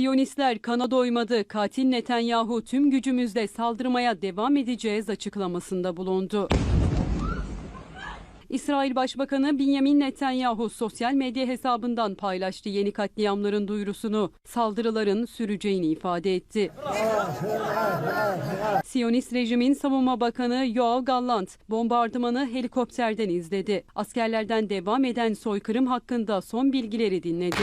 Siyonistler kana doymadı. Katil Netanyahu tüm gücümüzle saldırmaya devam edeceğiz açıklamasında bulundu. İsrail Başbakanı Benjamin Netanyahu sosyal medya hesabından paylaştı yeni katliamların duyurusunu. Saldırıların süreceğini ifade etti. Siyonist rejimin savunma bakanı Yoav Gallant bombardımanı helikopterden izledi. Askerlerden devam eden soykırım hakkında son bilgileri dinledi.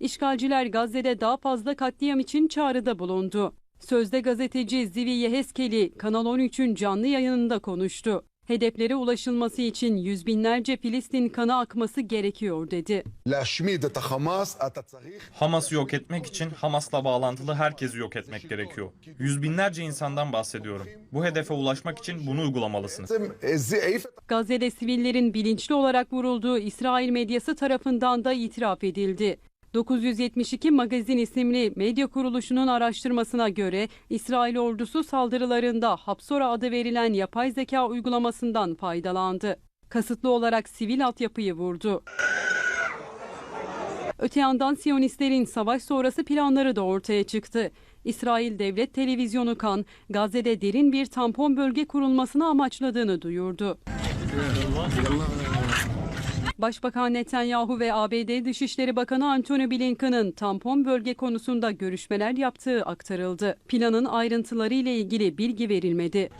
İşgalciler Gazze'de daha fazla katliam için çağrıda bulundu. Sözde gazeteci Zivi Yeheskeli Kanal 13'ün canlı yayınında konuştu. Hedeflere ulaşılması için yüz binlerce Filistin kanı akması gerekiyor dedi. Hamas'ı yok etmek için Hamas'la bağlantılı herkesi yok etmek gerekiyor. Yüz binlerce insandan bahsediyorum. Bu hedefe ulaşmak için bunu uygulamalısınız. Gazze'de sivillerin bilinçli olarak vurulduğu İsrail medyası tarafından da itiraf edildi. 972 Magazin isimli medya kuruluşunun araştırmasına göre İsrail ordusu saldırılarında Hapsora adı verilen yapay zeka uygulamasından faydalandı. Kasıtlı olarak sivil altyapıyı vurdu. Öte yandan Siyonistlerin savaş sonrası planları da ortaya çıktı. İsrail Devlet Televizyonu Kan, Gazze'de derin bir tampon bölge kurulmasını amaçladığını duyurdu. Başbakan Netanyahu ve ABD Dışişleri Bakanı Antony Blinken'ın tampon bölge konusunda görüşmeler yaptığı aktarıldı. Planın ayrıntıları ile ilgili bilgi verilmedi.